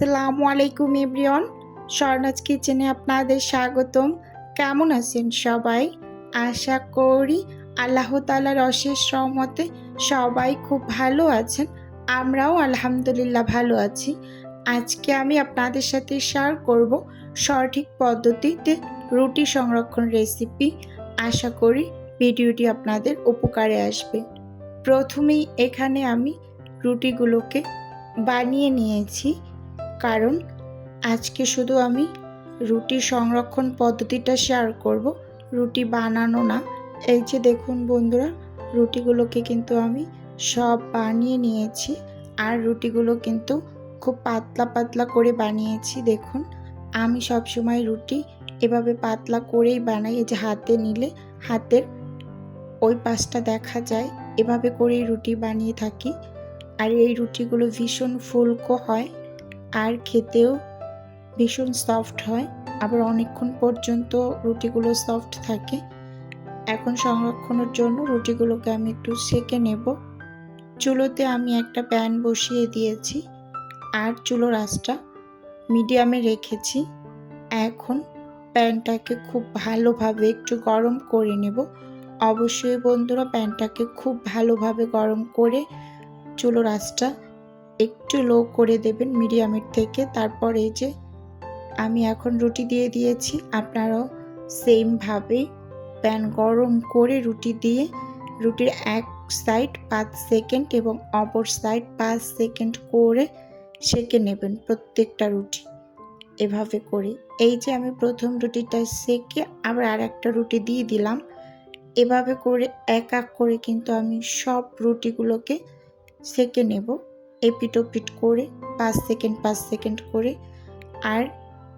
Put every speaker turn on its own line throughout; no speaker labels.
আসসালামু আলাইকুম এভরিওয়ান। স্বর্ণাজ কিচেনে আপনাদের স্বাগতম। কেমন আছেন সবাই? আশা করি আল্লাহ তালার অশেষ রহমতে সবাই খুব ভালো আছেন। আমরাও আলহামদুলিল্লাহ ভালো আছি। আজকে আমি আপনাদের সাথে শেয়ার করব সঠিক পদ্ধতিতে রুটি সংরক্ষণ রেসিপি আশা করি ভিডিওটি আপনাদের উপকারে আসবে। প্রথমেই এখানে আমি রুটিগুলোকে বানিয়ে নিয়েছি। কারণ আজকে শুধু আমি রুটি সংরক্ষণ পদ্ধতিটা শেয়ার করব। রুটি বানানো না। এই যে দেখুন বন্ধুরা, রুটিগুলোকে কিন্তু আমি সব বানিয়ে নিয়েছি আর রুটিগুলো কিন্তু খুব পাতলা পাতলা করে বানিয়েছি। দেখুন, আমি সব সময় রুটি এভাবে পাতলা করেই বানাই। এই যে হাতে নিলে, হাতের ওই পাশটা দেখা যায়, এভাবে করেই রুটি বানিয়ে থাকি। আর এই রুটিগুলো ভীষণ ফুলকো হয়। আর খেতেও ভীষণ সফট হয়। আবার অনেকক্ষণ পর্যন্ত রুটিগুলো সফট থাকে। এখন সংরক্ষণের জন্য রুটিগুলোকে আমি একটু সেকে নেব। চুলোতে আমি একটা প্যান বসিয়ে দিয়েছি আর চুলোর আঁচটা মিডিয়ামে রেখেছি। এখন প্যানটাকে খুব ভালোভাবে একটু গরম করে নেব। অবশ্যই বন্ধুরা প্যানটাকে খুব ভালোভাবে গরম করে চুলোর আঁচটা একটু লো করে দেবেন মিডিয়ামের থেকে। তারপর এই যে আমি এখন রুটি দিয়ে দিয়েছি, আপনারাও সেমভাবে প্যান গরম করে রুটি দিয়ে, রুটির এক সাইড পাঁচ সেকেন্ড এবং অপর সাইড পাঁচ সেকেন্ড করে সেকে নেবেন প্রত্যেকটা রুটি এভাবে করে। এই যে আমি প্রথম রুটিটা সেকে আবার আর একটা রুটি দিয়ে দিলাম। এভাবে করে এক এক করে কিন্তু আমি সব রুটিগুলোকে সেকে নেব। এপিট ওপিট করে, পাঁচ সেকেন্ড পাঁচ সেকেন্ড করে। আর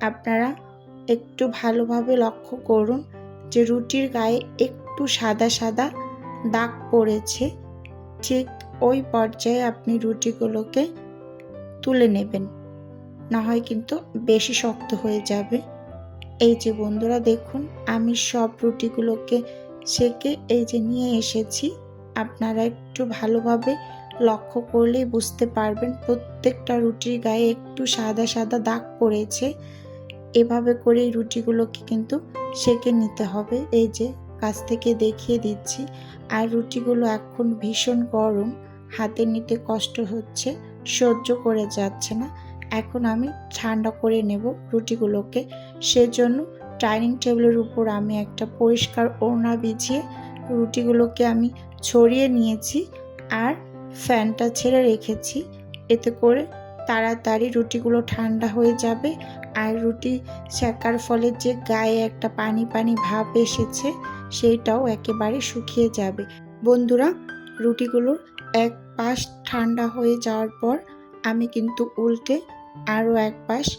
আপনারা একটু ভালোভাবে লক্ষ্য করুন যে রুটির গায়ে একটু সাদা সাদা দাগ পড়েছে। ঠিক ওই পর্যায়ে আপনি রুটিগুলোকে তুলে নেবেন। না হয় কিন্তু বেশি শক্ত হয়ে যাবে। এই যে বন্ধুরা দেখুন, আমি সব রুটিগুলোকে সেকে এই যে নিয়ে এসেছি। আপনারা একটু ভালোভাবে লক্ষ্য করলেই বুঝতে পারবেন প্রত্যেকটা রুটির গায়ে একটু সাদা সাদা দাগ পড়েছে। এভাবে করে এই রুটিগুলোকে কিন্তু সেকে নিতে হবে। এই যে, কাছ থেকে দেখিয়ে দিচ্ছি। আর রুটিগুলো এখন ভীষণ গরম, হাতে নিতে কষ্ট হচ্ছে, সহ্য করে যাচ্ছে না। এখন আমি ঠান্ডা করে নেব রুটিগুলোকে। সেজন্য ডাইনিং টেবিলের উপর আমি একটা পরিষ্কার ওড়না বিছিয়ে রুটিগুলোকে আমি ছড়িয়ে নিয়েছি। আর ফ্যানটা ছেড়ে রেখেছি। এতে করে তাড়াতাড়ি রুটিগুলো ঠান্ডা হয়ে যাবে আর রুটি সেকার ফলে যে গায়ে একটা পানি পানি ভাব এসেছে, সেইটাও একেবারে শুকিয়ে যাবে। বন্ধুরা, রুটিগুলোর এক পাশ ঠান্ডা হয়ে যাওয়ার পর আমি কিন্তু উল্টে আরও এক পাশ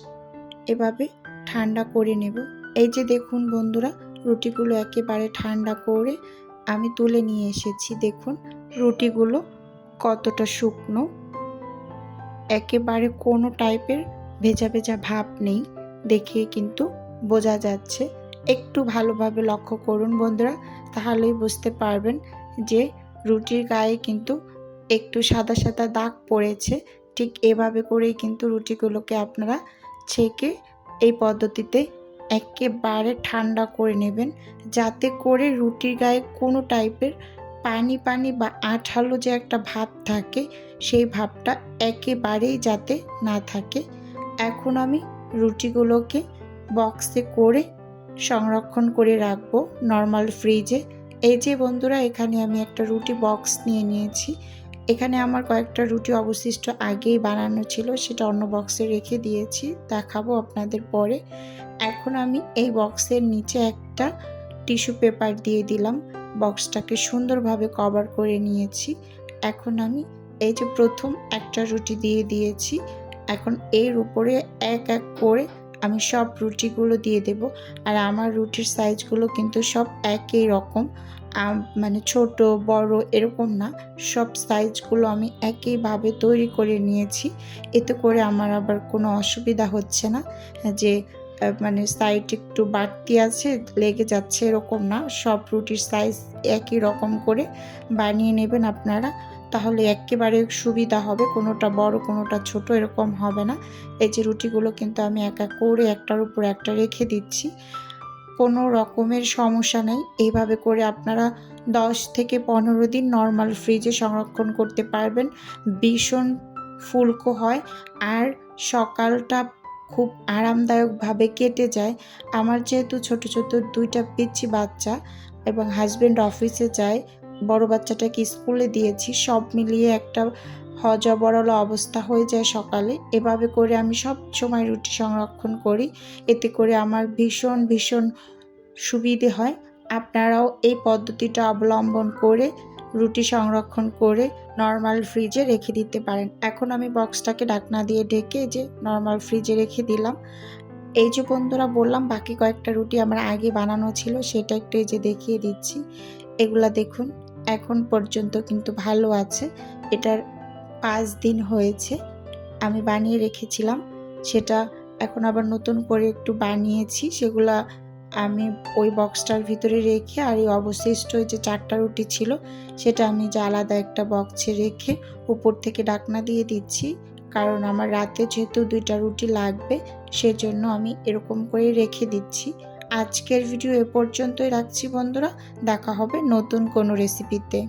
এভাবে ঠান্ডা করে নেব। এই যে দেখুন বন্ধুরা, রুটিগুলো একেবারে ঠান্ডা করে আমি তুলে নিয়ে এসেছি। দেখুন, রুটিগুলো কতটা শুকনো? একেবারে কোনো টাইপের ভেজা ভেজা ভাব নেই দেখে কিন্তু বোঝা যাচ্ছে। একটু ভালোভাবে লক্ষ্য করুন বন্ধুরা, তাহলেই বুঝতে পারবেন যে রুটির গায়ে কিন্তু একটু সাদা সাদা দাগ পড়েছে। ঠিক এভাবে করেই কিন্তু রুটিগুলোকে আপনারা ছেঁকে এই পদ্ধতিতে একেবারে ঠান্ডা করে নেবেন, যাতে করে রুটির গায়ে কোনো টাইপের পানি পানি বা আঠালো যে একটা ভাব থাকে, সেই ভাবটা একেবারেই যাতে না থাকে। এখন আমি রুটিগুলোকে বক্সে করে সংরক্ষণ করে রাখব নর্মাল ফ্রিজে। এই যে বন্ধুরা, এখানে আমি একটা রুটি বক্স নিয়ে নিয়েছি। এখানে আমার কয়েকটা রুটি অবশিষ্ট আগেই বানানো ছিল, সেটা অন্য বক্সে রেখে দিয়েছি, দেখাবো আপনাদের পরে। এখন আমি এই বক্সের নিচে একটা টিস্যু পেপার দিয়ে দিলাম। বক্সটাকে সুন্দরভাবে কভার করে নিয়েছি। এখন আমি এই যে প্রথম একটা রুটি দিয়ে দিয়েছি, এখন এর উপরে এক এক করে আমি সব রুটিগুলো দিয়ে দেব। আর আমার রুটির সাইজগুলো কিন্তু সব একই রকম। মানে ছোট, বড় এরকম না। সব সাইজগুলো আমি একইভাবে তৈরি করে নিয়েছি। এতে করে আমার আবার কোনো অসুবিধা হচ্ছে না যে মানে সাইড একটু বাড়তি আছে, লেগে যাচ্ছে এরকম না। সব রুটির সাইজ একই রকম করে বানিয়ে নেবেন আপনারা। তাহলে একেবারে সুবিধা হবে, কোনোটা বড়, কোনোটা ছোট এরকম হবে না। এই যে রুটিগুলো কিন্তু আমি এক এক করে একটার উপর একটা রেখে দিচ্ছি। কোনো রকমের সমস্যা নেই। এইভাবে করে আপনারা দশ থেকে পনেরো দিন নর্মাল ফ্রিজে সংরক্ষণ করতে পারবেন। ভীষণ ফুলকো হয়। আর সকালটা খুব আরামদায়কভাবে কেটে যায়। আমার যেহেতু ছোট ছোট দুইটা পিচ্ছি বাচ্চা এবং হাজব্যান্ড অফিসে যায়, বড় বাচ্চাটাকে স্কুলে দিয়েছি, সব মিলিয়ে একটা হজবরল অবস্থা হয়ে যায় সকালে। এভাবে করে আমি সব সময় রুটি সংরক্ষণ করি। এতে করে আমার ভীষণ ভীষণ সুবিধে হয়। আপনারাও এই পদ্ধতিটা অবলম্বন করে রুটি সংরক্ষণ করে নর্মাল ফ্রিজে রেখে দিতে পারেন। এখন আমি বক্সটাকে ঢাকনা দিয়ে ঢেকে যে নর্মাল ফ্রিজে রেখে দিলাম। এই যে বন্ধুরা বললাম, বাকি কয়েকটা রুটি আমার আগে বানানো ছিল, সেটা একটু এই যে দেখিয়ে দিচ্ছি। এগুলা দেখুন, এখন পর্যন্ত কিন্তু ভালো আছে। এটার পাঁচ দিন হয়েছে, আমি বানিয়ে রেখেছিলাম। সেটা এখন আবার নতুন করে একটু বানিয়েছি, সেগুলা আমি ওই বক্সটার ভিতরে রেখে আর এই অবশিষ্ট যে চারটা রুটি ছিল, সেটা আমি যে আলাদা একটা বক্সে রেখে উপর থেকে ডাকনা দিয়ে দিচ্ছি। কারণ আমার রাতে যেহেতু দুইটা রুটি লাগবে, সেজন্য আমি এরকম করে রেখে দিচ্ছি। আজকের ভিডিও এ পর্যন্তই রাখছি বন্ধুরা, দেখা হবে নতুন কোনো রেসিপিতে